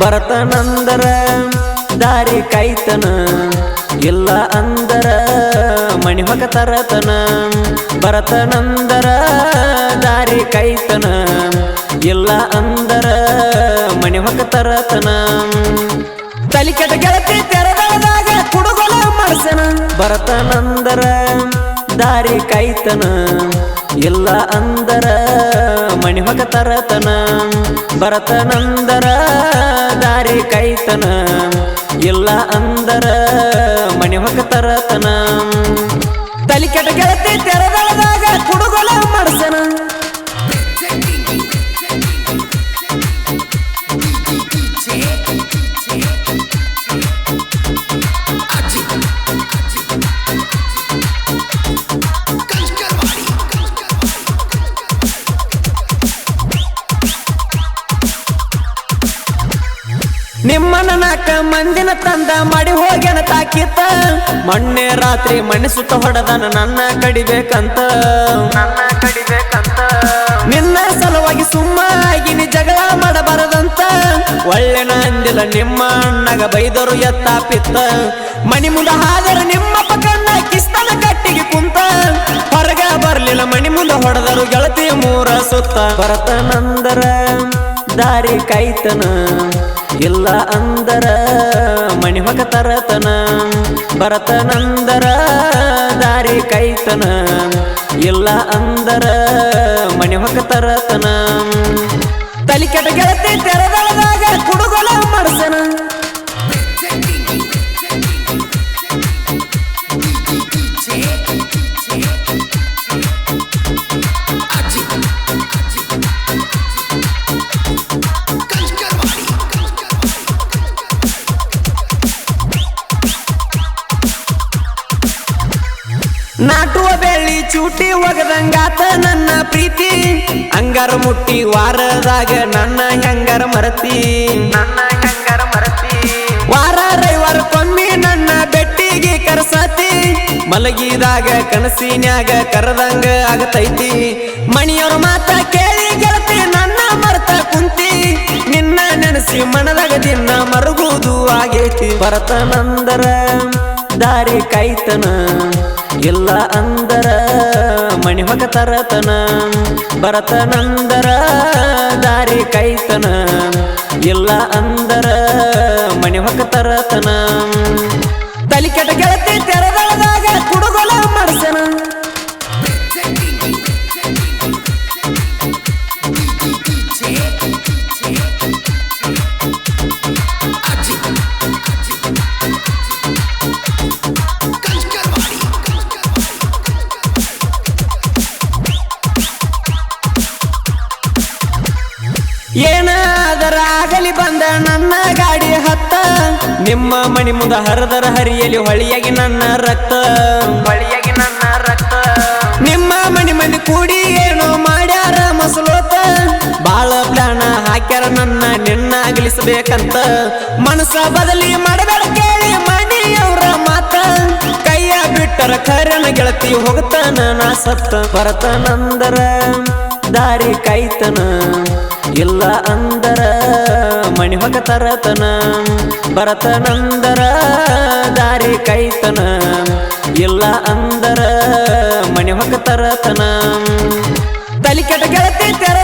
ಬರತನಂದರ ದಾರಿ ಕಾಯ್ತನ ಇಲ್ಲ ಅಂದರ ಮಣಿ ಹೊಗ ತರತನ ಬರತನಂದರ ದಾರಿ ಕೈತನ ಇಲ್ಲ ಅಂದರ ಮಣಿ ಹೊಗ ತರತನ ಭರತನಂದರ ಕೆಟ್ಟ ಗೆಳತಿ ತೆರೆದಾಗ ಕುಡುಗೊಲ ದಾರಿ ಕೈತನ ಇಲ್ಲ ಅಂದರ ಮಣಿ ಹೊಗ ತರತನ ಬರತನಂದರ ದಾರಿ ಕೈತನ ಇಲ್ಲ ಅಂದರ ನಿಮ್ಮನ ನಾಕ ಮಂದಿನ ತಂದ ಮಾಡಿ ಹೋಗ್ಯನ ತಾಕಿತ. ಮಣ್ಣೆ ರಾತ್ರಿ ಮನೆ ಸುತ್ತ ಹೊಡೆದನ ನನ್ನ ಕಡಿಬೇಕಂತ. ನನ್ನ ಕಡಿಬೇಕಂತ. ನಿನ್ನ ಸಲುವಾಗಿ ಸುಮ್ಮ ಆಗಿನಿ ಜಗಳ ಮಾಡಬಾರದಂತ. ಒಳ್ಳೆ ನಂದಿಲ್ಲ ನಿಮ್ಮ ಅಣ್ಣಗ ಬೈದರು ಎತ್ತ ಪಿತ್ತ. ಮಣಿ ಮುಂದ ಹಾದರ ನಿಮ್ಮ ಪಕ್ಕನ್ನ ಕಿಸ್ತನ ಕಟ್ಟಿಗೆ ಕುಂತ. ಹೊರಗ ಬರ್ಲಿಲ್ಲ ಮಣಿ ಮುಂದ ಹೊಡೆದರು ಗೆಳತಿ ಮೂರ ಸುತ್ತ. ಭರತನಂದರ ದಾರಿ ಕೈತನ, ಇಲ್ಲ ಅಂದರ ಮಣಿ ಹೊಕ ತರತನ. ಭರತನಂದರ ದಾರಿ ಕೈತನ ಇಲ್ಲ ಅಂದರ ಮಣಿ ಹೊಕ್ಕತರತನ. ತರತನ ತಲಿ ಕೆಟ್ಟ ಗೆಳತಿ ತೆರೆದಾಗ ಕುಡುಗೊಲ ಮನಸನ ನಾಟುವ ಬೆಳ್ಳಿ ಚೂಟಿ ಒಗದಂಗಾತ ನನ್ನ ಪ್ರೀತಿ. ಅಂಗಾರ ಮುಟ್ಟಿ ವಾರದಾಗ ನನ್ನ ಹೆಂಗಾರ ಮರತಿ. ನನ್ನ ಹೆಂಗಾರ ಮರತಿ. ವಾರ ರವಿವಾರಕ್ಕೊಮ್ಮೆ ನನ್ನ ಬೆಟ್ಟಿಗೆ ಕರೆಸತಿ. ಮಲಗಿದಾಗ ಕನಸಿನ್ಯಾಗ ಕರೆದಂಗ ಆಗತೈತಿ. ಮಣಿಯವ್ರ ಮಾತ ಕೇಳಿ ಗೆಳತಿ, ನನ್ನ ಮರ್ತ ಕುಂತಿ. ನಿನ್ನ ನೆನೆಸಿ ಮನದಾಗ ದಿನ ಮರುಗುವುದು ಆಗೈತಿ. ಭರತನಂದರ ದಾರಿ ಕಾಯ್ತನ ಇಲ್ಲ ಅಂದರ ಮಣಿ ಹೊಕ ತರತನ, ಭರತನಂದರ ದಾರಿ ಕೈತನ. ಇಲ್ಲ ಅಂದರ ಮಣಿ ಹೊಕ ತರತನ. ತಲಿ ಕೆಟ್ಟ ಗೆಳತಿ ತೆರೆದಾಗ ಕುಡುಗೊಲ ಮನಸನ ಏನಾದರ ಆಗಲಿ ಬಂದ ನನ್ನ ಗಾಡಿ ಹತ್ತ. ನಿಮ್ಮ ಮಣಿ ಮುಂದ ಹರದರ ಹರಿಯಲಿ ಹೊಳಿಯಾಗಿ ನನ್ನ ರಕ್ತ. ಹೊಳಿಯಾಗಿ ನನ್ನ ರಕ್ತ. ನಿಮ್ಮ ಮಣಿ ಮಂದಿ ಕೂಡಿ ಏನೋ ಮಾಡ್ಯಾರ ಮಸಲೋತ ಬಾಳ ಪ್ಲಾನ ಹಾಕ್ಯಾರ ನನ್ನ ನಿನ್ನ ಅಗಲಿಸಬೇಕಂತ ಮನಸ್ಸ ಬದಲಿ ಮಾಡಬೇಡ ಕೇಳಿ ಮಣಿಯವ್ರ ಮಾತ. ಕೈಯ ಬಿಟ್ಟರ ಕರೆನ ಗೆಳತಿ ಹೋಗ್ತಾನ ನಾ ಸತ್ತ. ಬರತನಂದರ ದಾರಿ ಕಾಯ್ತನ ಇಲ್ಲ ಅಂದರ ಮಣಿ ಹೊಕ ತರತನ ಭರತನಂದರ ದಾರಿ ಕೈತನ. ಇಲ್ಲ ಅಂದರ ಮಣಿ ಹೊಕ ತರತನ ತಲಿ ಕೆಟ್ಟ ಗೆಳತಿ ತೆರೆದಾಗ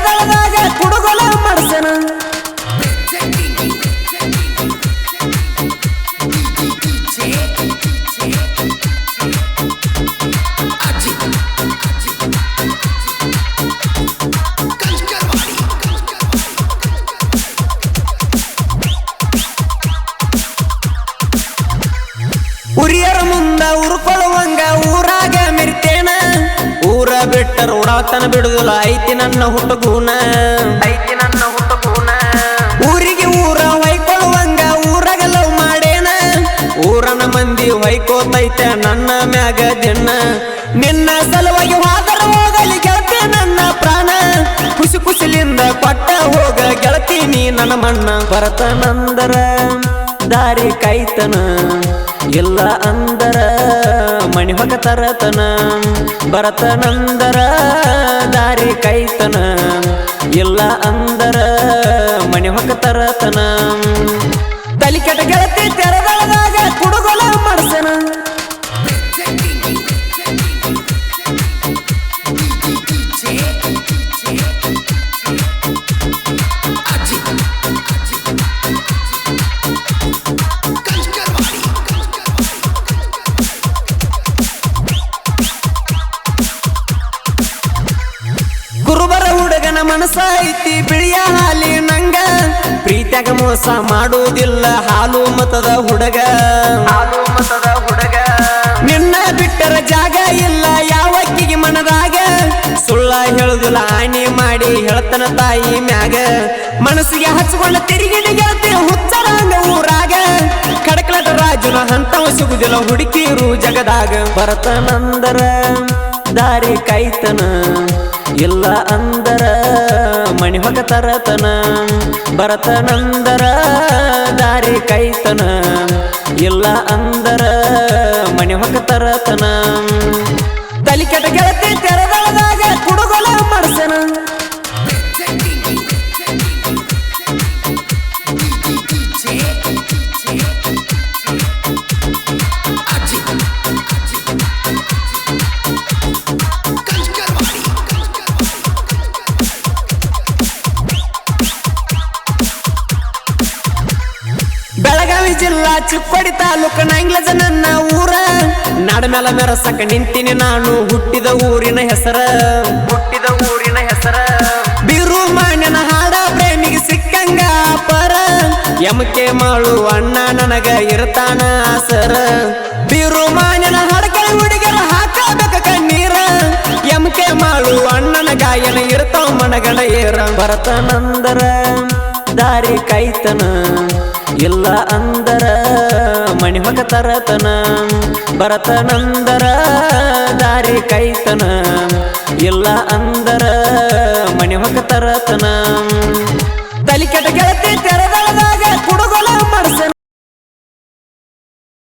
ತನ ಬಿಡುದಿಲ್ಲ ಐತಿ ನನ್ನ ಹುಟ್ಟು ಗುಣ ಐತಿ ನನ್ನ ಹುಟ್ಟು ಗುಣ ಊರಿಗೆ ಊರ ಹೊಯ್ಕೊಳ್ಳುವಂಗ ಊರಾಗ ಲವ್ ಮಾಡೇನ ಊರನ ಮಂದಿ ಹೊಯ್ಕೋತೈತೆ ನನ್ನ ಮ್ಯಾಗ ದಿನ ನಿನ್ನ ಸಲುವಾಗಿ ಹೋದರ ಹೋಗಲಿ ಗೆಳತಿ ನನ್ನ ಪ್ರಾಣ. ಖುಷಿ ಖುಷಿಲಿಂದ ಕೊಟ್ಟ ಹೋಗ ಗೆಳತಿ ನೀ ನನ್ನ ಮಣ್ಣ. ಪರತನಂದರ ದಾರಿ ಕೈತನ. ಎಲ್ಲ ಅಂದರ ಮಣಿ ಹೊಗ ತರತನ ಬರತನಂದರ ಕೈತನ ಇಲ್ಲ ಅಂದರ ಮನೆ ಹೊಕ್ಕ ತರತನ ತಲಿ ಕೆಟ್ಟ ಗೆಳತಿ ತೆರೆದಳದಾಗ ಐತಿ ಬಿಳಿಯ ಹಾಲಿ ನಂಗ. ಪ್ರೀತ್ಯಾಗ ಮೋಸ ಮಾಡುವುದಿಲ್ಲ ಹಾಲು ಮತದ ಹುಡುಗ. ಹಾಲು ಮತದ ಹುಡುಗ. ನಿನ್ನ ಬಿಟ್ಟರ ಜಾಗ ಇಲ್ಲ ಯಾವಕ್ಕಿಗೆ ಮನದಾಗ. ಸುಳ್ಳ ಹೇಳುದಿಲ್ಲ ಆಣಿ ಮಾಡಿ ಹೇಳ್ತನ ತಾಯಿ ಮ್ಯಾಗ. ಮನಸ್ಸಿಗೆ ಹಚ್ಚಿಕೊಳ್ಳ ತಿರುಗಿಡಿ ಗೆಳತಿ ಹುಚ್ಚರಂಗ ಊರಾಗ. ಕಡಕಲಟ ರಾಜನ ಹಂತವ ಸಿಗುದಿಲ್ಲ ಹುಡುಕಿರು ಜಗದಾಗ. ಭರತನಂದರ ದಾರಿ ಕೈತನ. ಇಲ್ಲ ಅಂದರ ಮಣಿ ಹೊಗ ತರತನ, ಭರತನಂದರ ದಾರಿ ಕೈತನ. ಇಲ್ಲ ಅಂದರ ಮಣಿ ಹೊಗ ತರತನ. ತಲಿ ಕೆಟ್ಟ ಚಿಕ್ಕೋಡಿ ತಾಲೂಕು ನಂಗ್ಲಜ ನನ್ನ ಊರ. ನಾಡಮೇಲ ಮೆರಸಕ ನಿಂತೀನಿ ನಾನು ಹುಟ್ಟಿದ ಊರಿನ ಹೆಸರ. ಹುಟ್ಟಿದ ಊರಿನ ಹೆಸರ. ಬಿರು ಮಾನ್ಯನ ಹಾಡ ಪ್ರೇಮಿಗೆ ಸಿಕ್ಕಂಗ ಪರ ಎಮಕೆ ಮಾಳು ಅಣ್ಣ ನನಗ ಇರ್ತಾನ ಸರ. ಬಿರು ಮಾನ್ಯನ ಹಾಡಗಳ ಹುಡುಗರ ಹಾಕಬೇಕ ಕಣ್ಣೀರ. ಎಮಕೆ ಮಾಳು ಅಣ್ಣನ ಗಾಯನ ಇರ್ತಾವ ಮನಗಣ ಏರ. ಭರತನಂದರ ದಾರಿ ಕೈತನ. ಇಲ್ಲ ಅಂದರ ಮಣಿ ಹೊಗ ತರತನ, ಭರತನಂದರ ದಾರಿ ಕೈತನ. ಇಲ್ಲ ಅಂದರ ಮಣಿ ಹೊಗ ತರತನ. ತಲಿ ಕೆಟ್ಟ ಗೆಳತಿ ತೆರೆದಳದ